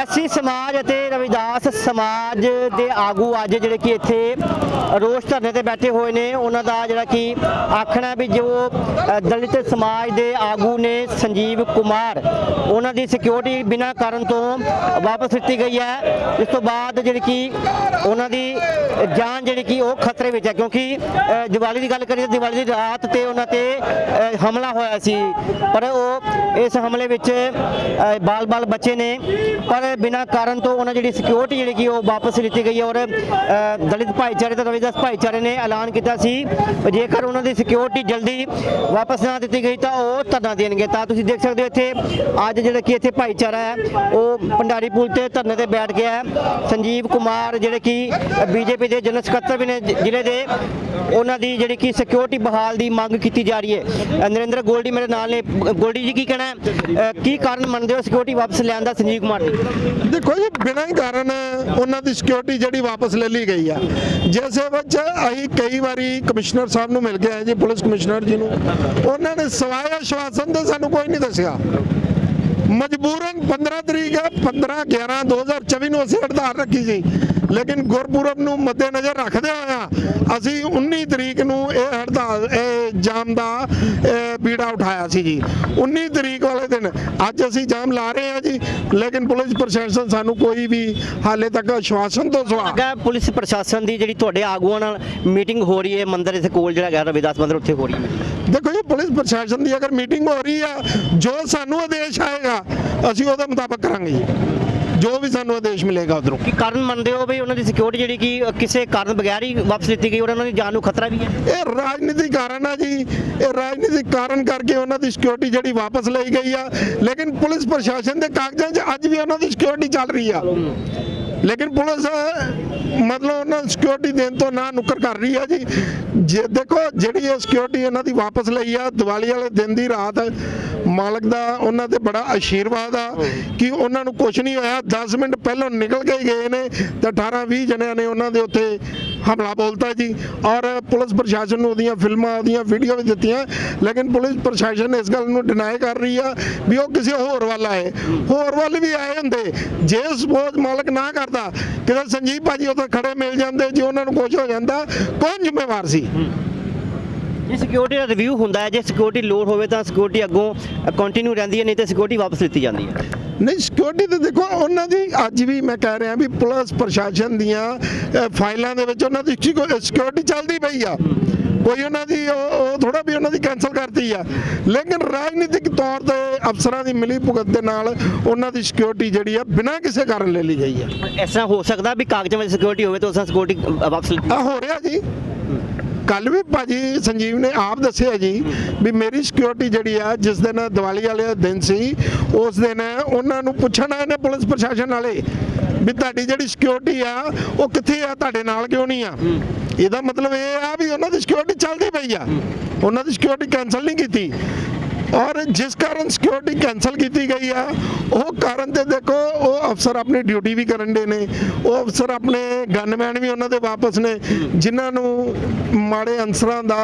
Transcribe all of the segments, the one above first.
ਐਸੀ ਸਮਾਜ ਅਤੇ ਰਵਿਦਾਸ ਸਮਾਜ ਦੇ ਆਗੂ ਅੱਜ ਜਿਹੜੇ ਕਿ ਇੱਥੇ ਰੋਸ ਧਰਨੇ ਤੇ ਬੈਠੇ ਹੋਏ ਨੇ। ਉਹਨਾਂ ਦਾ ਜਿਹੜਾ ਕਿ ਆਖਣਾ ਵੀ ਜੋ ਦਲਿਤ ਸਮਾਜ ਦੇ ਆਗੂ ਨੇ ਸੰਜੀਵ ਕੁਮਾਰ, ਉਹਨਾਂ ਦੀ ਸਿਕਿਉਰਿਟੀ ਬਿਨਾਂ ਕਾਰਨ ਤੋਂ ਵਾਪਸ ਦਿੱਤੀ ਗਈ ਹੈ। ਇਸ ਤੋਂ ਬਾਅਦ ਜਿਹੜੀ ਕਿ ਉਹਨਾਂ ਦੀ ਜਾਨ ਜਿਹੜੀ ਕਿ ਉਹ ਖਤਰੇ ਵਿੱਚ ਹੈ, ਕਿਉਂਕਿ ਦੀਵਾਲੀ ਦੀ ਗੱਲ ਕਰੀਏ ਦੀਵਾਲੀ ਦੀ ਰਾਤ ਤੇ ਉਹਨਾਂ ਤੇ ਹਮਲਾ ਹੋਇਆ ਸੀ। ਪਰ ਉਹ ਇਸ ਹਮਲੇ ਵਿੱਚ ਬਾਲ-ਬਾਲ ਬੱਚੇ ਨੇ। ਪਰ ਬਿਨਾਂ ਕਾਰਨ ਤੋਂ ਉਹਨਾਂ ਜਿਹੜੀ ਸਿਕਿਉਰਿਟੀ ਜਿਹੜੀ ਕਿ ਉਹ ਵਾਪਸ ਲਿੱਤੀ ਗਈ ਹੈ ਔਰ ਦਲਿਤ ਭਾਈਚਾਰੇ ਤੇ ਰਵਿਦਾਸ ਭਾਈਚਾਰੇ ਨੇ ਐਲਾਨ ਕੀਤਾ ਸੀ। ਜੇਕਰ ਉਹਨਾਂ ਦੀ ਸਿਕਿਉਰਿਟੀ ਜਲਦੀ ਵਾਪਸ ਨਾ ਦਿੱਤੀ ਗਈ ਤਾਂ ਉਹ ਧਰਨਾ ਦੇਣਗੇ। ਤਾਂ ਤੁਸੀਂ ਦੇਖ ਸਕਦੇ ਹੋ ਇੱਥੇ ਅੱਜ ਜਿਹੜਾ ਕਿ ਇੱਥੇ ਭਾਈਚਾਰਾ ਹੈ, ਉਹ ਭੰਡਾਰੀ ਪੁਲ ਤੇ ਧਰਨੇ ਤੇ ਬੈਠ ਗਿਆ ਹੈ। ਸੰਜੀਵ ਕੁਮਾਰ ਜਿਹੜੇ ਕਿ ਬੀਜੇਪੀ ਦੇ ਜਨਰਲ ਸਕੱਤਰ ਵੀ ਨੇ ਜ਼ਿਲ੍ਹੇ ਦੇ, ਉਹਨਾਂ ਦੀ ਜਿਹੜੀ ਕਿ ਸਿਕਿਉਰਿਟੀ ਬਹਾਲ ਦੀ ਮੰਗ ਕੀਤੀ ਜਾ ਰਹੀ ਹੈ। ਨਰਿੰਦਰ ਗੋਲਡੀ ਮੇਰੇ ਨਾਲ ਨੇ। ਗੋਲਡੀ ਜੀ ਕੀ ਕਹਿਣਾ ਕੀ ਕਾਰਨ ਮੰਨਦੇ ਹੋ ਸਿਕਿਉਰਿਟੀ ਵਾਪਸ ਲੈਣ ਦਾ ਸੰਜੀਵ ਕੁਮਾਰ ਜੀ? ਦੇਖੋ ਜੀ, ਬਿਨਾਂ ਹੀ ਕਾਰਨ ਉਹਨਾਂ ਦੀ ਸਿਕਿਉਰਿਟੀ ਜਿਹੜੀ ਵਾਪਸ ਲੈ ਲਈ ਗਈ ਆ। ਜਿਸ ਵਿੱਚ ਅਸੀਂ ਕਈ ਵਾਰੀ ਕਮਿਸ਼ਨਰ ਸਾਹਿਬ ਨੂੰ ਮਿਲ ਕੇ ਆਏ ਜੀ, ਪੁਲਿਸ ਕਮਿਸ਼ਨਰ ਜੀ ਨੂੰ। ਉਹਨਾਂ ਨੇ ਸਵਾਇਆ ਆਸ਼ਵਾਸਨ ਦੇ ਸਾਨੂੰ ਕੋਈ ਨਹੀਂ ਦੱਸਿਆ। ਮਜਬੂਰਨ 15 ਤਰੀਕ ਹੈ 15 11 2024 ਨੂੰ ਅਸੀਂ ਹੜਤਾਲ ਰੱਖੀ ਸੀ। ਲੇਕਿਨ ਗੁਰਪੁਰਬ ਨੂੰ ਮੱਦੇਨਜ਼ਰ ਰੱਖਦੇ ਹੋਇਆ ਅਸੀਂ 19 ਤਰੀਕ ਨੂੰ ਇਹ ਹੜਤਾਲ ਇਹ ਜਾਮ ਦਾ ਇਹ ਬੀੜਾ ਉਠਾਇਆ ਸੀ ਜੀ। 19 ਤਰੀਕ ਵਾਲੇ ਦਿਨ ਅੱਜ ਅਸੀਂ ਜਾਮ ਲਾ ਰਹੇ ਹਾਂ ਜੀ ਲੇਕਿਨ ਪੁਲਿਸ ਪ੍ਰਸ਼ਾਸਨ ਸਾਨੂੰ ਕੋਈ ਵੀ ਹਾਲੇ ਤੱਕ ਆਸ਼ਵਾਸਨ ਤੋਂ ਸਵਾ ਲੱਗਾ ਪੁਲਿਸ ਪ੍ਰਸ਼ਾਸਨ ਦੀ ਜਿਹੜੀ ਤੁਹਾਡੇ ਆਗੂਆਂ ਨਾਲ ਮੀਟਿੰਗ ਹੋ ਰਹੀ ਹੈ ਮੰਦਿਰ ਇੱਥੇ ਕੋਲ ਜਿਹੜਾ ਹੈਗਾ ਰਵਿਦਾਸ ਮੰਦਿਰ ਉੱਥੇ ਹੋ ਰਹੀ ਹੈ। ਦੇਖੋ ਜੀ ਪੁਲਿਸ ਪ੍ਰਸ਼ਾਸਨ ਦੀ ਅਗਰ ਮੀਟਿੰਗ ਹੋ ਰਹੀ ਆ ਜੋ ਸਾਨੂੰ ਆਦੇਸ਼ ਆਏਗਾ ਅਸੀਂ ਉਹਦੇ ਮੁਤਾਬਕ ਕਰਾਂਗੇ ਜੀ। ਜੋ ਵੀ ਸਾਨੂੰ ਆਦੇਸ਼ ਮਿਲੇਗਾ ਉਧਰੋਂ। ਕੀ ਕਾਰਨ ਮੰਨਦੇ ਹੋ ਵੀ ਉਹਨਾਂ ਦੀ ਸਿਕਿਉਰਿਟੀ ਜਿਹੜੀ ਕਿ ਕਿਸੇ ਕਾਰਨ ਬਗੈਰ ਹੀ ਵਾਪਸ ਲਿੱਤੀ ਗਈ ਔਰ ਉਹਨਾਂ ਦੀ ਜਾਨ ਨੂੰ ਖਤਰਾ ਵੀ ਹੈ? ਇਹ ਰਾਜਨੀਤਿਕ ਕਾਰਨ ਆ ਜੀ। ਇਹ ਰਾਜਨੀਤਿਕ ਕਾਰਨ ਕਰਕੇ ਉਹਨਾਂ ਦੀ ਸਿਕਿਉਰਿਟੀ ਜਿਹੜੀ ਵਾਪਸ ਲਈ ਗਈ ਆ। ਲੇਕਿਨ ਪੁਲਿਸ ਪ੍ਰਸ਼ਾਸਨ ਦੇ ਕਾਗਜ਼ਾਂ 'ਚ ਅੱਜ ਵੀ ਉਹਨਾਂ ਦੀ ਸਿਕਿਉਰਿਟੀ ਚੱਲ ਰਹੀ ਆ। ਲੇਕਿਨ ਪੁਲਿਸ ਮਤਲਬ ਉਹਨਾਂ ਨੂੰ ਸਿਕਿਉਰਿਟੀ ਦੇਣ ਤੋਂ ਨਾ ਨੁੱਕਰ ਕਰ ਰਹੀ ਆ ਜੀ। ਜੇ ਦੇਖੋ ਜਿਹੜੀ ਇਹ ਸਿਕਿਉਰਿਟੀ ਇਹਨਾਂ ਦੀ ਵਾਪਸ ਲਈ ਆ ਦੀਵਾਲੀ ਵਾਲੇ ਦਿਨ ਦੀ ਰਾਤ ਮਾਲਕ ਦਾ ਉਹਨਾਂ ਤੇ ਬੜਾ ਆਸ਼ੀਰਵਾਦ ਆ ਕਿ ਉਹਨਾਂ ਨੂੰ ਕੁਝ ਨਹੀਂ ਹੋਇਆ। 10 ਮਿੰਟ ਪਹਿਲਾਂ ਨਿਕਲ ਕੇ ਹੀ ਗਏ ਨੇ ਤੇ 18 20 ਜਣਿਆਂ ਨੇ ਉਹਨਾਂ ਦੇ ਉੱਤੇ ਹਮਲਾ ਬੋਲਤਾ ਜੀ। ਔਰ ਪੁਲਿਸ ਪ੍ਰਸ਼ਾਸਨ ਨੂੰ ਉਹਦੀਆਂ ਫਿਲਮਾਂ ਉਹਦੀਆਂ ਵੀਡੀਓ ਵੀ ਦਿੱਤੀਆਂ। ਲੇਕਿਨ ਪੁਲਿਸ ਪ੍ਰਸ਼ਾਸਨ ਇਸ ਗੱਲ ਨੂੰ ਡਿਨਾਈ ਕਰ ਰਹੀ ਆ ਵੀ ਉਹ ਕਿਸੇ ਹੋਰ ਵੱਲ ਆਏ। ਹੋਰ ਵੱਲ ਵੀ ਆਏ ਹੁੰਦੇ। ਜੇ ਸਪੋਜ਼ ਮਾਲਕ ਨਾ ਕਰਦਾ ਕਿਤੇ ਸੰਜੀਵ ਭਾਜੀ ਉੱਥੇ ਖੜੇ ਮਿਲ ਜਾਂਦੇ ਜੇ ਉਹਨਾਂ ਨੂੰ ਕੁਝ ਹੋ ਜਾਂਦਾ ਕੌਣ ਜ਼ਿੰਮੇਵਾਰ ਸੀ? ਜੇ ਸਿਕਿਉਰਿਟੀ ਦਾ ਰਿਵਿਊ ਹੁੰਦਾ ਹੈ ਜੇ ਸਿਕਿਉਰਿਟੀ ਲੋਡ ਹੋਵੇ ਤਾਂ ਸਿਕਿਉਰਿਟੀ ਅੱਗੋਂ ਕੰਟੀਨਿਊ ਰਹਿੰਦੀ ਹੈ ਨਹੀਂ ਤਾਂ ਸਿਕਿਉਰਿਟੀ ਵਾਪਸ ਲਿੱਤੀ ਜਾਂਦੀ ਹੈ। ਨਹੀਂ ਸਿਕਿਉਰਿਟੀ ਤੇ ਦੇਖੋ ਉਹਨਾਂ ਦੀ ਅੱਜ ਵੀ ਮੈਂ ਕਹਿ ਰਿਹਾ ਵੀ ਪੁਲਿਸ ਪ੍ਰਸ਼ਾਸਨ ਦੀਆਂ ਫਾਈਲਾਂ ਦੇ ਵਿੱਚ ਉਹਨਾਂ ਦੀ ਸਿਕਿਉਰਿਟੀ ਚੱਲਦੀ ਪਈ ਆ। ਕੋਈ ਉਹਨਾਂ ਦੀ ਉਹ ਥੋੜਾ ਵੀ ਉਹਨਾਂ ਦੀ ਕੈਨਸਲ ਕਰਤੀ ਆ। ਲੇਕਿਨ ਰਾਜਨੀਤਿਕ ਤੌਰ ਤੇ ਅਫਸਰਾਂ ਦੀ ਮਿਲੀ ਭੁਗਤ ਦੇ ਨਾਲ ਉਹਨਾਂ ਦੀ ਸਿਕਿਉਰਿਟੀ ਜਿਹੜੀ ਆ ਬਿਨਾਂ ਕਿਸੇ ਕਾਰਨ ਲੈ ਲਈ ਗਈ ਆ। ਤਰ੍ਹਾਂ ਹੋ ਸਕਦਾ ਵੀ ਕਾਗਜ਼ਾਂ ਵਿੱਚ ਸਿਕਿਉਰਿਟੀ ਹੋਵੇ ਤਾਂ ਉਸ ਸਿਕਿਉਰਿਟੀ ਵਾਪਸ ਆ ਹੋ ਰਿਹਾ ਜੀ। ਕੱਲ ਵੀ ਭਾਜੀ ਸੰਜੀਵ ਨੇ ਆਪ ਦੱਸਿਆ ਜੀ ਵੀ ਮੇਰੀ ਸਿਕਿਉਰਿਟੀ ਜਿਹੜੀ ਆ, ਜਿਸ ਦਿਨ ਦੀਵਾਲੀ ਵਾਲੇ ਦਿਨ ਸੀ, ਉਸ ਦਿਨ ਉਹਨਾਂ ਨੂੰ ਪੁੱਛਣ ਆਏ ਨੇ ਪੁਲਿਸ ਪ੍ਰਸ਼ਾਸਨ ਵਾਲੇ ਵੀ ਤੁਹਾਡੀ ਜਿਹੜੀ ਸਿਕਿਉਰਿਟੀ ਆ, ਉਹ ਕਿੱਥੇ ਆ, ਤੁਹਾਡੇ ਨਾਲ ਕਿਉਂ ਨਹੀਂ ਆ? ਇਹਦਾ ਮਤਲਬ ਇਹ ਆ ਵੀ ਉਹਨਾਂ ਦੀ ਸਿਕਿਉਰਿਟੀ ਚੱਲਦੀ ਪਈ ਆ। ਉਹਨਾਂ ਦੀ ਸਿਕਿਉਰਿਟੀ ਕੈਨਸਲ ਨਹੀਂ ਕੀਤੀ। ਔਰ ਜਿਸ ਕਾਰਨ ਸਿਕਿਉਰਿਟੀ ਕੈਨਸਲ ਕੀਤੀ ਗਈ ਆ ਉਹ ਕਾਰਨ ਤੇ ਦੇਖੋ ਉਹ ਅਫਸਰ ਆਪਣੀ ਡਿਊਟੀ ਵੀ ਕਰਨ ਦੇ ਨੇ ਉਹ ਅਫਸਰ ਆਪਣੇ ਗਨਮੈਨ ਵੀ ਉਹਨਾਂ ਦੇ ਵਾਪਸ ਨੇ ਜਿਨ੍ਹਾਂ ਨੂੰ ਮਾੜੇ ਅਨਸਰਾਂ ਦਾ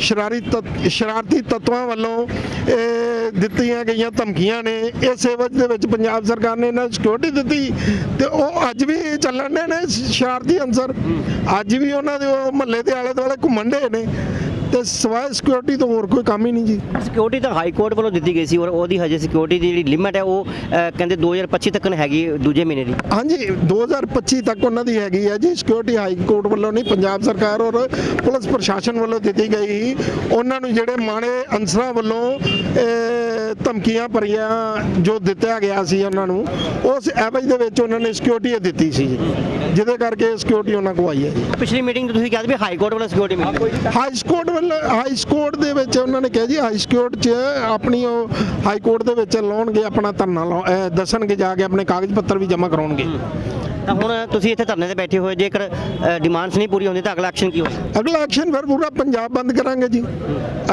ਸ਼ਰਾਰੀ ਤੱਤ- ਸ਼ਰਾਰਤੀ ਤੱਤਵਾਂ ਵੱਲੋਂ ਇਹ ਦਿੱਤੀਆਂ ਗਈਆਂ ਧਮਕੀਆਂ ਨੇ ਇਹ ਸੇਵਕ ਦੇ ਵਿੱਚ ਪੰਜਾਬ ਸਰਕਾਰ ਨੇ ਇਹਨਾਂ ਨੂੰ ਸਿਕਿਉਰਿਟੀ ਦਿੱਤੀ ਤੇ ਉਹ ਅੱਜ ਵੀ ਚੱਲਣ ਦੇ ਨੇ ਸ਼ਰਾਰਤੀ ਅਨਸਰ ਅੱਜ ਵੀ ਉਹਨਾਂ ਦੇ ਉਹ ਮਹੱਲੇ ਦੇ ਆਲੇ ਦੁਆਲੇ ਘੁੰਮਣ ਦੇ ਨੇ। ਤੇ ਸਵਾਏ ਸਿਕਿਉਰਿਟੀ ਤੋਂ ਹੋਰ ਕੋਈ ਕੰਮ ਹੀ ਨਹੀਂ ਜੀ। ਸਿਕਿਉਰਿਟੀ ਤਾਂ ਹਾਈ ਕੋਰਟ ਵੱਲੋਂ ਦਿੱਤੀ ਗਈ ਸੀ ਔਰ ਉਹਦੀ ਹਜੇ ਸਿਕਿਉਰਿਟੀ ਦੀ ਜਿਹੜੀ ਲਿਮਟ ਹੈ ਉਹ ਅ, ਕਹਿੰਦੇ 2025 ਤੱਕ ਹੈਗੀ ਦੂਜੇ ਮਹੀਨੇ ਦੀ। ਹਾਂਜੀ 2025 ਤੱਕ ਉਹਨਾਂ ਦੀ ਹੈਗੀ ਹੈ ਜੀ। ਸਿਕਿਉਰਿਟੀ ਹਾਈ ਕੋਰਟ ਵੱਲੋਂ ਨਹੀਂ ਪੰਜਾਬ ਸਰਕਾਰ ਔਰ ਪੁਲਿਸ ਪ੍ਰਸ਼ਾਸਨ ਵੱਲੋਂ ਦਿੱਤੀ ਗਈ ਉਹਨਾਂ ਨੂੰ ਜਿਹੜੇ ਮਾੜੇ ਅਨਸਰਾਂ ਵੱਲੋਂ ਇਹ, ਧਮਕੀਆਂ ਭਰੀਆਂ ਜੋ ਦਿੱਤਾ ਗਿਆ ਸੀ ਉਹਨਾਂ ਨੂੰ ਉਸ ਐਵਜ ਦੇ ਵਿੱਚ ਉਹਨਾਂ ਨੇ ਸਿਕਿਉਰਿਟੀ ਦਿੱਤੀ ਸੀ ਜਿਹਦੇ ਕਰਕੇ ਸਿਕਿਉਰਿਟੀ ਉਹਨਾਂ ਕੋਲ ਆਈ ਹੈ ਜੀ। ਪਿਛਲੀ ਮੀਟਿੰਗ ਤੁਸੀਂ ਕਿਹਾ ਸੀ ਵੀ ਹਾਈ ਕੋਰਟ ਵੱਲੋਂ ਸਿਕਿਉਰਿਟੀ ਮਿਲੀ। ਹਾਈ ਕੋਰਟ ਵੱਲੋਂ ਹਾਈ ਕੋਰਟ ਦੇ ਵਿੱਚ ਉਹਨਾਂ ਨੇ ਕਿਹਾ ਜੀ ਹਾਈ ਕੋਰਟ 'ਚ ਆਪਣੀ ਉਹ ਹਾਈ ਕੋਰਟ ਦੇ ਵਿੱਚ ਲਾਉਣਗੇ ਆਪਣਾ ਧਰਨਾ ਦੱਸਣਗੇ ਜਾ ਕੇ ਆਪਣੇ ਕਾਗਜ਼ ਪੱਤਰ ਵੀ ਜਮ੍ਹਾਂ ਕਰਾਉਣਗੇ। ਤਾਂ ਹੁਣ ਤੁਸੀਂ ਇੱਥੇ ਧਰਨੇ ਤੇ ਬੈਠੇ ਹੋਏ, ਜੇਕਰ ਡਿਮਾਂਡਸ ਨਹੀਂ ਪੂਰੀ ਹੁੰਦੀ ਤਾਂ ਅਗਲਾ ਐਕਸ਼ਨ ਕੀ ਹੋਵੇ ਅਗਲਾ ਐਕਸ਼ਨ ਫਿਰ ਪੂਰਾ ਪੰਜਾਬ ਬੰਦ ਕਰਾਂਗੇ ਜੀ।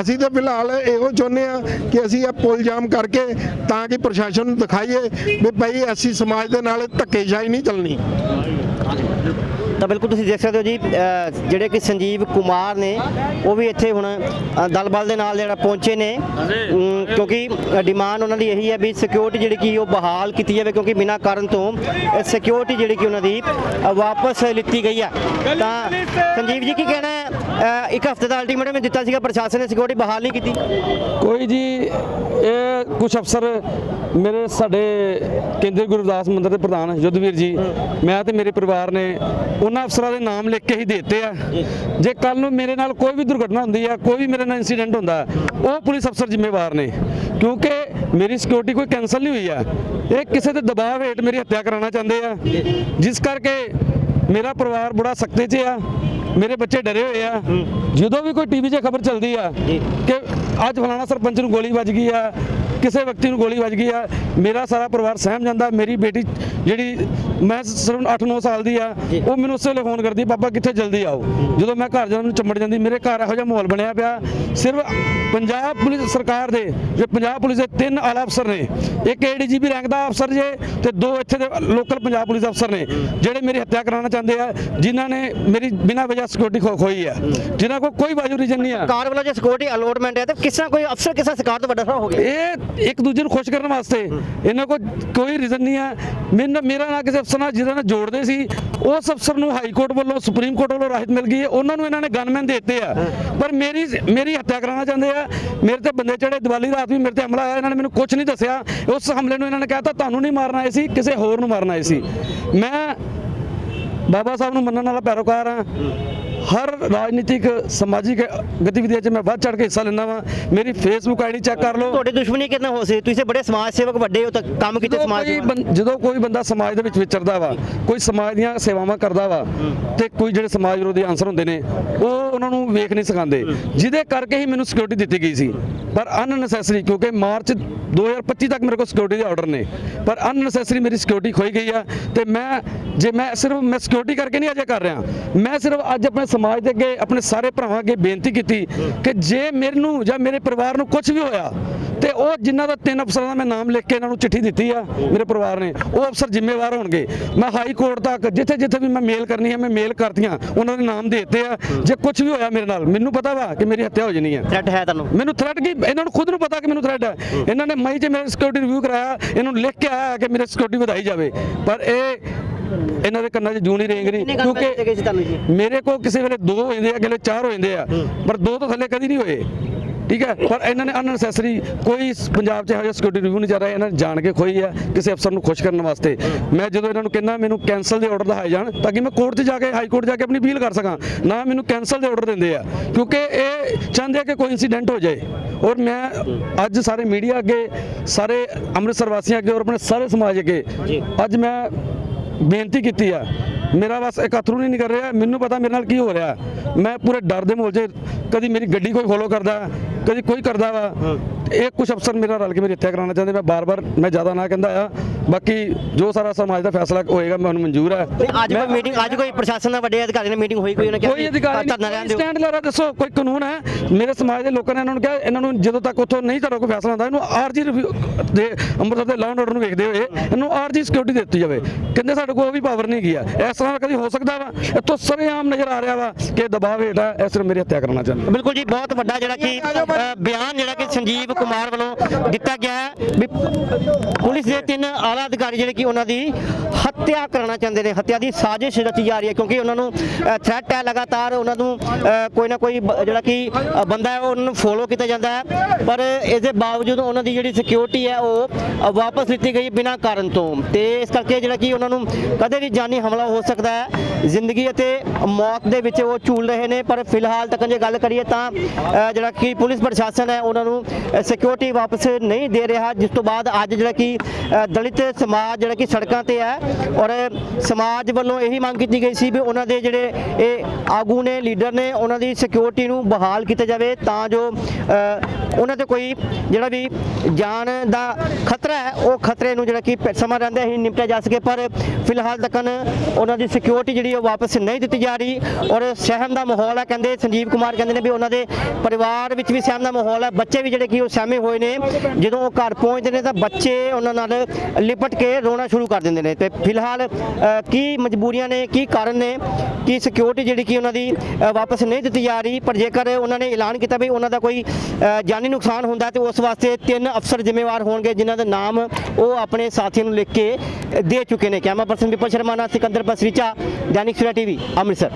ਅਸੀਂ ਤਾਂ ਫਿਲਹਾਲ ਇਹੋ ਚਾਹੁੰਦੇ ਆ ਕਿ ਅਸੀਂ ਇਹ ਪੁਲ ਜਾਮ ਕਰਕੇ ਤਾਂ ਕਿ ਪ੍ਰਸ਼ਾਸਨ ਨੂੰ ਦਿਖਾਈਏ ਵੀ ਭਾਈ ਅਸੀਂ ਸਮਾਜ ਦੇ ਨਾਲ ਧੱਕੇਸ਼ਾਹੀ ਨਹੀਂ ਚੱਲਣੀ। ਤਾਂ ਬਿਲਕੁਲ ਤੁਸੀਂ ਦੇਖ ਸਕਦੇ ਹੋ ਜੀ ਜਿਹੜੇ ਕਿ ਸੰਜੀਵ ਕੁਮਾਰ ਨੇ ਉਹ ਵੀ ਇੱਥੇ ਹੁਣ ਅ, ਦਲ ਬਲ ਦੇ ਨਾਲ ਜਿਹੜਾ ਪਹੁੰਚੇ ਨੇ। ਕਿਉਂਕਿ ਡਿਮਾਂਡ ਉਹਨਾਂ ਦੀ ਇਹੀ ਹੈ ਵੀ ਸਿਕਿਉਰਿਟੀ ਜਿਹੜੀ ਕਿ ਉਹ ਬਹਾਲ ਕੀਤੀ ਜਾਵੇ ਕਿਉਂਕਿ ਬਿਨਾਂ ਕਾਰਨ ਤੋਂ ਸਿਕਿਉਰਿਟੀ ਜਿਹੜੀ ਕਿ ਉਹਨਾਂ ਦੀ ਵਾਪਸ ਲਿੱਤੀ ਗਈ ਹੈ। ਤਾਂ ਸੰਜੀਵ ਜੀ ਕੀ ਕਹਿਣਾ ਹੈ? ਇੱਕ ਹਫ਼ਤੇ ਦਾ ਅਲਟੀਮੇਟਮ ਦਿੱਤਾ ਸੀਗਾ ਪ੍ਰਸ਼ਾਸਨ ਨੇ ਸਿਕਿਉਰਿਟੀ ਬਹਾਲ ਨਹੀਂ ਕੀਤੀ। ਕੋਈ ਜੀ ਇਹ ਕੁਝ ਅਫਸਰ ਮੇਰੇ ਸਾਡੇ ਕੇਂਦਰੀ ਗੁਰਦਾਸ ਮੰਦਰ ਦੇ ਪ੍ਰਧਾਨ ਯੁੱਧਵੀਰ ਜੀ, ਮੈਂ ਤੇ ਮੇਰੇ ਪਰਿਵਾਰ ਨੇ ਉਹਨਾਂ ਅਫਸਰਾਂ ਦੇ ਨਾਮ ਲਿਖ ਕੇ ਹੀ ਦਿੱਤੇ ਆ। ਜੇ ਕੱਲ ਨੂੰ ਮੇਰੇ ਨਾਲ ਕੋਈ ਵੀ ਦੁਰਘਟਨਾ ਹੁੰਦੀ ਆ, ਕੋਈ ਵੀ ਮੇਰੇ ਨਾਲ ਇਨਸੀਡੈਂਟ ਹੁੰਦਾ, ਉਹ ਪੁਲਿਸ ਅਫਸਰ ਜ਼ਿੰਮੇਵਾਰ ਨੇ। ਕਿਉਂਕਿ ਮੇਰੀ ਸਿਕਿਉਰਿਟੀ ਕੋਈ ਕੈਨਸਲ ਨਹੀਂ ਹੋਈ ਆ। ਇਹ ਕਿਸੇ ਦੇ ਦਬਾਅ ਹੇਠ ਮੇਰੀ ਹੱਤਿਆ ਕਰਾਉਣਾ ਚਾਹੁੰਦੇ ਆ। ਜਿਸ ਕਰਕੇ ਮੇਰਾ ਪਰਿਵਾਰ ਬੜਾ ਸਖਤੇ 'ਚ ਆ, ਮੇਰੇ ਬੱਚੇ ਡਰੇ ਹੋਏ ਆ। ਜਦੋਂ ਵੀ ਕੋਈ ਟੀਵੀ 'ਤੇ ਖਬਰ ਚੱਲਦੀ ਆ ਕਿ ਅੱਜ ਫਲਾਣਾ ਸਰਪੰਚ ਨੂੰ ਗੋਲੀ ਵੱਜ ਗਈ ਆ ਕਿਸੇ ਵਿਅਕਤੀ ਨੂੰ ਗੋਲੀ ਵੱਜ ਗਈ ਆ, ਮੇਰਾ ਸਾਰਾ ਪਰਿਵਾਰ ਸਹਿਮ ਜਾਂਦਾ, ਮੇਰੀ ਬੇਟੀ ਜਿਹੜੀ ਮੈਂ ਸਿਰਫ 8-9 ਸਾਲ ਦੀ ਆ। ਉਹ ਮੈਨੂੰ ਉਸੇ ਵੇਲੇ ਫੋਨ ਕਰਦੀ ਪਾਪਾ ਕਿੱਥੇ ਜਲਦੀ ਆਓ? ਜਦੋਂ ਮੈਂ ਘਰ ਜਾਣ ਨੂੰ ਚੰਮੜ ਜਾਂਦੀ ਮੇਰੇ ਘਰ ਇਹੋ ਜਿਹਾ ਮਾਹੌਲ ਬਣਿਆ ਪਿਆ। ਸਿਰਫ ਪੰਜਾਬ ਪੁਲਿਸ ਸਰਕਾਰ ਦੇ ਜੋ ਪੰਜਾਬ ਪੁਲਿਸ ਦੇ ਤਿੰਨ ਆਲਾ ਅਫਸਰ ਨੇ। ਇੱਕ ਏਡੀਜੀਪੀ ਰੈਂਕ ਦਾ ਅਫਸਰ ਜੇ ਤੇ ਦੋ ਇੱਥੇ ਦੇ ਲੋਕਲ ਪੰਜਾਬ ਪੁਲਿਸ ਅਫਸਰ ਨੇ ਜਿਹੜੇ ਮੇਰੀ ਹੱਤਿਆ ਕਰਾਉਣਾ ਚਾਹੁੰਦੇ ਆ ਜਿਨ੍ਹਾਂ ਨੇ ਮੇਰੀ ਬਿਨਾਂ ਵਜ੍ਹਾ ਸਿਕਿਉਰਿਟੀ ਖੋ ਖੋਈ ਆ। ਜਿਨ੍ਹਾਂ ਕੋਲ ਕੋਈ ਵਾਜੂ ਰੀਜਨ ਨਹੀਂ ਆ। ਸਰਕਾਰ ਵੱਲੋਂ ਜੇ ਸਿਕਿਉਰਿਟੀ ਅਲੋਟਮੈਂਟ ਹੈ ਤਾਂ ਕਿਸ ਕੋਈ ਅਫਸਰ ਕਿਸ ਸਰਕਾਰ ਤੋਂ ਵੱਡਾ ਹੋ ਗਿਆ? ਇਹ ਇੱਕ ਦੂਜੇ ਨੂੰ ਖੁਸ਼ ਕਰਨ ਵਾਸਤੇ। ਇਹਨਾਂ ਕੋਲ ਕੋਈ ਰੀਜ਼ਨ ਨਹੀਂ ਮੈਨੂੰ ਮੇਰਾ ਨਾ ਕਿਸੇ ਅਫਸਰ ਨਾਲ ਜਿਹਦੇ ਨਾਲ ਜੋੜਦੇ ਸੀ ਉਸ ਅਫਸਰ ਨੂੰ ਹਾਈ ਕੋਰਟ ਵੱਲੋਂ ਸੁਪਰੀਮ ਕੋਰਟ ਵੱਲੋਂ ਰਾਹਤ ਮਿਲ ਗਈ ਹੈ। ਉਹਨਾਂ ਨੂੰ ਇਹਨਾਂ ਨੇ ਗਨਮੈਨ ਦਿੱਤੇ ਆ। ਪਰ ਮੇਰੀ ਮੇਰੀ ਹੱਤਿਆ ਕਰਾਉਣਾ ਚਾਹੁੰਦੇ ਆ। ਮੇਰੇ ਤੇ ਬੰਦੇ ਚੜੇ ਦੀਵਾਲੀ ਰਾਤ ਵੀ ਮੇਰੇ ਤੇ ਹਮਲਾ ਆਇਆ ਇਹਨਾਂ ਨੇ ਮੈਨੂੰ ਕੁਝ ਨਹੀਂ ਦੱਸਿਆ। ਉਸ ਹਮਲੇ ਨੂੰ ਇਹਨਾਂ ਨੇ ਕਹਿਤਾ, ਤੁਹਾਨੂੰ ਨਹੀਂ ਮਾਰਨਾ ਆਏ ਸੀ, ਕਿਸੇ ਹੋਰ ਨੂੰ ਮਾਰਨਾ ਆਏ ਸੀ। ਮੈਂ ਬਾਬਾ ਸਾਹਿਬ ਨੂੰ ਮੰਨਣ ਵਾਲਾ ਪੈਰੋਕਾਰ ਹਾਂ। ਹਰ ਰਾਜਨੀਤਿਕ ਸਮਾਜਿਕ ਗਤੀਵਿਧੀਆਂ 'ਚ ਮੈਂ ਵੱਧ ਚੜ ਕੇ ਹਿੱਸਾ ਲੈਂਦਾ ਵਾਂ। ਮੇਰੀ ਫੇਸਬੁੱਕ ਆਈਡੀ ਚੈੱਕ ਕਰ ਲਓ। ਤੁਹਾਡੀ ਦੁਸ਼ਮਣੀ ਕਿੰਨਾ ਹੋ ਸੀ? ਤੁਸੀਂ ਬੜੇ ਸਮਾਜ ਸੇਵਕ ਵੱਡੇ ਹੋ ਤਾਂ ਕੰਮ ਕੀਤੇ ਸਮਾਜ ਕੋਈ। ਬੰ- ਜਦੋਂ ਕੋਈ ਬੰਦਾ ਸਮਾਜ ਦੇ ਵਿੱਚ ਵਿਚਰਦਾ ਵਾ ਕੋਈ ਸਮਾਜ ਦੀਆਂ ਸੇਵਾਵਾਂ ਕਰਦਾ ਵਾ ਤੇ ਕੋਈ ਜਿਹੜੇ ਸਮਾਜ ਵਿਰੋਧੀ ਆਨਸਰ ਹੁੰਦੇ ਨੇ ਉਹ ਉਹਨਾਂ ਨੂੰ ਵੇਖ ਨਹੀਂ ਸਿਖਾਉਂਦੇ। ਜਿਹਦੇ ਕਰਕੇ ਹੀ ਮੈਨੂੰ ਸਿਕਿਉਰਿਟੀ ਦਿੱਤੀ ਗਈ ਸੀ। ਪਰ ਅਨਨੈਸੈਸਰੀ ਕਿਉਂਕਿ ਮਾਰਚ 2025 ਤੱਕ ਮੇਰੇ ਕੋਲ ਸਿਕਿਉਰਿਟੀ ਦੇ ਆਰਡਰ ਨੇ। ਪਰ ਅਨਨੈਸੈਸਰੀ ਮੇਰੀ ਸਿਕਿਉਰਿਟੀ ਖੋਈ ਗਈ ਆ ਤੇ ਮੈਂ ਜੇ ਮੈਂ ਸਿਰਫ ਮੈਂ ਸਿਕਿਉਰਿਟੀ ਕਰਕੇ ਨਹੀਂ ਅਜੇ ਕਰ ਰਿਹਾ। ਮੈਂ ਸਿਰਫ ਅੱਜ ਆਪਣੇ ਸਮਾਜ ਦੇ ਅੱਗੇ ਆਪਣੇ ਸਾਰੇ ਭਰਾਵਾਂ ਅੱਗੇ ਬੇਨਤੀ ਕੀਤੀ ਕਿ ਜੇ ਮੈਨੂੰ ਜਾਂ ਮੇਰੇ ਪਰਿਵਾਰ ਨੂੰ ਕੁਝ ਵੀ ਹੋਇਆ ਤੇ ਉਹ ਜਿਨ੍ਹਾਂ ਦਾ ਤਿੰਨ ਅਫਸਰਾਂ ਦਾ ਮੈਂ ਨਾਮ ਲਿਖ ਕੇ ਇਹਨਾਂ ਨੂੰ ਚਿੱਠੀ ਦਿੱਤੀ ਆ ਮੇਰੇ ਪਰਿਵਾਰ ਨੇ ਉਹ ਅਫਸਰ ਜ਼ਿੰਮੇਵਾਰ ਹੋਣਗੇ। ਮੈਂ ਹਾਈ ਕੋਰਟ ਤੱਕ ਜਿੱਥੇ ਜਿੱਥੇ ਵੀ ਮੈਂ ਮੇਲ ਕਰਨੀ ਹੈ ਮੈਂ ਮੇਲ ਕਰਤੀਆਂ ਉਹਨਾਂ ਦੇ ਨਾਮ ਦੇ ਦਿੱਤੇ ਆ। ਜੇ ਕੁਝ ਵੀ ਹੋਇਆ ਮੇਰੇ ਨਾਲ ਮੈਨੂੰ ਪਤਾ ਵਾ ਕਿ ਮੇਰੀ ਹੱਤਿਆ ਹੋ ਜਾਣੀ ਹੈ ਥ੍ਰੈਟ ਹੈ ਤੁਹਾਨੂੰ? ਮੈਨੂੰ ਥ੍ਰੈਟ ਕੀ? ਇਹਨਾਂ ਨੂੰ ਖੁਦ ਨੂੰ ਪਤਾ ਕਿ ਮੈਨੂੰ ਥ੍ਰੈਟ ਹੈ ਇਹਨਾਂ ਨੇ ਮਈ 'ਚ ਮੇਰਾ ਸਿਕਿਉਰਿਟੀ ਰਿਵਿਊ ਕਰਾਇਆ ਇਹਨਾਂ ਨੂੰ ਲਿਖ ਕੇ ਆਇਆ ਕਿ ਮੇਰੀ ਸਿਕਿਉਰਿਟੀ ਵਧਾਈ ਜਾਵੇ। ਪਰ ਇਹ ਇਹਨਾਂ ਦੇ ਕੰਨਾਂ 'ਚ ਜੂ ਨਹੀਂ ਰੇਂਗ ਤੁਹਾਨੂੰ ਜੀ? ਮੇਰੇ ਕੋਲ ਕਿਸੇ ਵੇਲੇ ਦੋ ਹੋ ਜਾਂਦੇ ਆ ਅਗਲੇ ਚਾਰ ਹੋ ਜਾਂਦੇ ਆ ਪਰ ਦੋ ਤੋਂ ਥੱਲੇ ਕਦੀ ਨਹੀਂ ਹੋਏ। ਠੀਕ ਹੈ? ਪਰ ਇਹਨਾਂ ਨੇ ਅਨਨੈਸੈਸਰੀ ਕੋਈ ਪੰਜਾਬ 'ਚ ਇਹੋ ਜਿਹਾ ਸਿਕਿਉਰਿਟੀ ਰਿਵਿਊ ਨਹੀਂ ਚੱਲ ਰਿਹਾ ਇਹਨਾਂ ਨੇ ਜਾਣ ਕੇ ਖੋਈ ਆ ਕਿਸੇ ਅਫਸਰ ਨੂੰ ਖੁਸ਼ ਕਰਨ ਵਾਸਤੇ। ਮੈਂ ਜਦੋਂ ਇਹਨਾਂ ਨੂੰ ਕਹਿੰਦਾ ਮੈਨੂੰ ਕੈਨਸਲ ਦੇ ਆਰਡਰ ਦਿਖਾਏ ਜਾਣ ਤਾਂ ਕਿ ਮੈਂ ਕੋਰਟ 'ਚ ਜਾ ਕੇ ਹਾਈ ਕੋਰਟ ਜਾ ਕੇ ਆਪਣੀ ਅਪੀਲ ਕਰ ਸਕਾਂ ਨਾ ਮੈਨੂੰ ਕੈਨਸਲ ਦੇ ਆਰਡਰ ਦਿੰਦੇ ਆ। ਕਿਉਂਕਿ ਇਹ ਚਾਹੁੰਦੇ ਆ ਕਿ ਕੋਈ ਇਨਸੀਡੈਂਟ ਹੋ ਜਾਏ। ਔਰ ਮੈਂ ਅੱਜ ਸਾਰੇ ਮੀਡੀਆ ਅੱਗੇ ਸਾਰੇ ਅੰਮ੍ਰਿਤਸਰ ਵਾਸੀਆਂ ਅੱਗੇ ਔਰ ਆਪਣੇ ਸਾਰੇ ਸਮਾਜ ਅੱਗੇ ਅੱਜ ਮੈਂ ਬੇਨਤੀ ਕੀਤੀ ਆ। ਮੇਰਾ ਬਸ ਇੱਕ ਅਥਰੂ ਨਹੀਂ ਕਰ ਰਿਹਾ ਮੈਨੂੰ ਪਤਾ ਮੇਰੇ ਨਾਲ ਕੀ ਹੋ ਰਿਹਾ। ਮੈਂ ਪੂਰੇ ਡਰ ਦੇ ਮਾਹੌਲ 'ਚ ਕਦੀ ਮੇਰੀ ਗੱਡੀ ਕੋਈ ਫੋਲੋ ਕਰਦਾ ਕਦੀ ਕੋਈ ਕਰਦਾ ਵਾ। ਇਹ ਕੁਝ ਅਫਸਰ ਮੇਰਾ ਰਲ ਕੇ ਮੇਰੀ ਹੱਤਿਆ ਕਰਾਉਣਾ ਚਾਹੁੰਦੇ ਮੈਂ ਬਾਰ-ਬਾਰ ਮੈਂ ਜ਼ਿਆਦਾ ਨਾ ਕਹਿੰਦਾ ਆ। ਬਾਕੀ ਜੋ ਸਾਰਾ ਸਮਾਜ ਦਾ ਫੈਸਲਾ ਹੋਏਗਾ ਮੈਨੂੰ ਮਨਜ਼ੂਰ ਹੈ ਅੱਜ ਕੋਈ ਮੀਟਿੰਗ ਅੱਜ ਕੋਈ ਪ੍ਰਸ਼ਾਸਨ ਨਾਲ ਵੱਡੇ ਅਧਿਕਾਰੀ ਨਾਲ ਮੀਟਿੰਗ ਹੋਈ ਕੋਈ ਉਹਨੇ ਕਿਹਾ ਕੋਈ ਅਧਿਕਾਰੀ ਸਟੈਂਡ ਲੈ ਰਿਹਾ ਦੱਸੋ ਕੋਈ ਕਾਨੂੰਨ ਹੈ? ਮੇਰੇ ਸਮਾਜ ਦੇ ਲੋਕਾਂ ਨੇ ਇਹਨਾਂ ਨੂੰ ਕਿਹਾ ਇਹਨਾਂ ਨੂੰ ਜਦੋਂ ਤੱਕ ਉੱਥੋਂ ਨਹੀਂ ਤੁਹਾਡਾ ਕੋਈ ਫੈਸਲਾ ਹੁੰਦਾ ਇਹਨੂੰ ਆਰਜੀ ਦੇ ਅੰਮ੍ਰਿਤਸਰ ਦੇ ਲਾਅ ਆਰਡਰ ਨੂੰ ਵੇਖਦੇ ਹੋਏ ਇਹਨੂੰ ਆਰਜੀ ਸਿਕਿਉਰਿਟੀ ਦਿੱਤੀ ਜਾਵੇ। ਕਹਿੰਦੇ ਸਾਡੇ ਕੋਲ ਉਹ ਵੀ ਪਾਵਰ ਨਹੀਂ ਗਿਆ ਇਸ ਤਰ੍ਹਾਂ ਕਦੀ ਹੋ ਸਕਦਾ ਵਾ? ਇੱਥੋਂ ਸਰੇਆਮ ਨਜ਼ਰ ਆ ਰਿਹਾ ਵਾ ਕਿ ਦਬਾਅ ਹੇਠ ਹੈ ਇਸ ਤਰ੍ਹਾਂ ਮੇਰੀ ਹੱਤਿਆ ਕਰਨਾ ਚਾਹੁੰਦੇ। ਬਿਲਕੁਲ ਜੀ ਬਹੁਤ ਵੱਡਾ ਜਿਹੜਾ ਕਿ ਬਿਆਨ ਜਿਹੜਾ ਕਿ ਸੰਜੀਵ ਕੁਮਾਰ ਵੱਲੋਂ ਦਿੱਤਾ ਗਿਆ ਹੈ ਵੀ ਪੁਲਿਸ ਦੇ ਤਿੰਨ ਆਲਾ ਅਧਿਕਾਰੀ ਜਿਹੜੇ ਕਿ ਉਹਨਾਂ ਦੀ ਹੱਤਿਆ ਕਰਨਾ ਚਾਹੁੰਦੇ ਨੇ ਹੱਤਿਆ ਦੀ ਸਾਜ਼ਿਸ਼ ਰਚੀ ਜਾ ਰਹੀ ਹੈ ਕਿਉਂਕਿ ਉਹਨਾਂ ਨੂੰ ਥ੍ਰੈਟ ਹੈ ਲਗਾਤਾਰ ਉਹਨਾਂ ਨੂੰ ਕੋਈ ਨਾ ਕੋਈ ਜਿਹੜਾ ਕਿ ਬੰਦਾ ਹੈ ਉਹਨਾਂ ਨੂੰ ਫੋਲੋ ਕੀਤਾ ਜਾਂਦਾ ਹੈ। ਪਰ ਇਸ ਦੇ ਬਾਵਜੂਦ ਉਹਨਾਂ ਦੀ ਜਿਹੜੀ ਸਿਕਿਉਰਿਟੀ ਹੈ ਉਹ ਵਾਪਸ ਲਿੱਤੀ ਗਈ ਬਿਨਾਂ ਕਾਰਨ ਤੋਂ। ਤੇ ਇਸ ਕਰਕੇ ਜਿਹੜਾ ਕਿ ਉਹਨਾਂ ਨੂੰ ਕਦੇ ਵੀ ਜਾਨੀ ਹਮਲਾ ਹੋ ਸਕਦਾ ਹੈ। ਜ਼ਿੰਦਗੀ ਅਤੇ ਮੌਤ ਦੇ ਵਿੱਚ ਉਹ ਝੂਲ ਰਹੇ ਨੇ, ਪਰ ਫਿਲਹਾਲ ਤੱਕ ਜੇ ਗੱਲ ਕਰੀਏ ਤਾਂ ਜਿਹੜਾ ਕਿ ਪੁਲਿਸ ਪ੍ਰਸ਼ਾਸਨ ਹੈ, ਉਹਨਾਂ ਨੂੰ ਸਿਕਿਉਰਿਟੀ ਵਾਪਸ ਨਹੀਂ ਦੇ ਰਿਹਾ। ਜਿਸ ਤੋਂ ਬਾਅਦ ਅੱਜ ਜਿਹੜਾ ਕਿ ਦਲਿਤ ਸਮਾਜ ਜਿਹੜਾ ਕਿ ਸੜਕਾਂ ਤੇ ਹੈ, ਔਰ ਸਮਾਜ ਵੱਲੋਂ ਇਹੀ ਮੰਗ ਕੀਤੀ ਗਈ ਸੀ ਵੀ ਉਹਨਾਂ ਦੇ ਜਿਹੜੇ ਇਹ ਆਗੂ ਨੇ, ਲੀਡਰ ਨੇ, ਉਹਨਾਂ ਦੀ ਸਿਕਿਉਰਿਟੀ ਨੂੰ ਬਹਾਲ ਕੀਤਾ ਜਾਵੇ ਤਾਂ ਜੋ ਉਹਨਾਂ ਤੇ ਕੋਈ ਜਿਹੜਾ ਵੀ ਜਾਨ ਦਾ ਖਤਰਾ ਹੈ, ਉਹ ਖਤਰੇ ਨੂੰ ਜਿਹੜਾ ਕਿ ਸਮਾਂ ਰਹਿੰਦੇ ਹੀ ਨਿਪਟਿਆ ਜਾ ਸਕੇ, ਪਰ ਫਿਲਹਾਲ ਤੱਕਨ ਉਹਨਾਂ ਦੀ ਸਿਕਿਉਰਿਟੀ ਜਿਹੜੀ ਉਹ ਵਾਪਸ ਨਹੀਂ ਦਿੱਤੀ ਜਾ ਰਹੀ ਔਰ ਸਹਿਮ ਦਾ ਮਾਹੌਲ ਹੈ, ਕਹਿੰਦੇ ਸੰਜੀਵ ਕੁਮਾਰ ਕਹਿੰਦੇ ਨੇ ਵੀ ਉਹਨਾਂ ਦੇ ਪਰਿਵਾਰ ਵਿੱਚ ਵੀ ਸਹਿਮ ਦਾ ਮਾਹੌਲ ਹੈ, ਬੱਚੇ ਵੀ ਜਿਹੜੇ ਕਿ ਉਹ ਸਹਿਮੇ ਹੋਏ ਨੇ, ਜਦੋਂ ਉਹ ਘਰ ਪਹੁੰਚਦੇ ਨੇ ਤਾਂ ਬੱਚੇ ਉਹਨਾਂ ਨਾਲ ਲਿਪਟ ਕੇ ਰੋਣਾ ਸ਼ੁਰੂ ਕਰ ਦਿੰਦੇ ਨੇ ਤੇ ਫਿਲਹਾਲ ਕੀ ਮਜਬੂਰੀਆਂ ਨੇ, ਕੀ ਕਾਰਨ ਨੇ? ਕਿ ਸਿਕਿਉਰਿਟੀ ਜਿਹੜੀ ਕਿ ਉਹਨਾਂ ਦੀ ਵਾਪਸ ਨਹੀਂ ਦਿੱਤੀ ਜਾ ਰਹੀ, ਪਰ ਜੇਕਰ ਉਹਨਾਂ ਨੇ ਐਲਾਨ ਕੀਤਾ ਵੀ ਉਹਨਾਂ ਦਾ ਕੋਈ ਜਾਨੀ ਨੁਕਸਾਨ ਹੁੰਦਾ ਤੇ ਉਸ ਵਾਸਤੇ ਤਿੰਨ ਅਫਸਰ ਜ਼ਿੰਮੇਵਾਰ ਹੋਣਗੇ, ਜਿਨ੍ਹਾਂ ਦੇ ਨਾਮ ਉਹ ਆਪਣੇ ਸਾਥੀਆਂ ਨੂੰ ਲਿਖ ਕੇ ਦੇ ਚੁੱਕੇ ਨੇ। ਕੈਮਰਾ ਪਰਸਨ ਵਿਪਨ ਸ਼ਰਮਾ ਨਾਲ ਸਿਕੰਦਰ ਬਸਰੀਚਾ, ਦੈਨਿਕ ਸਵੇਰਾ ਟੀਵੀ, ਅੰਮ੍ਰਿਤਸਰ।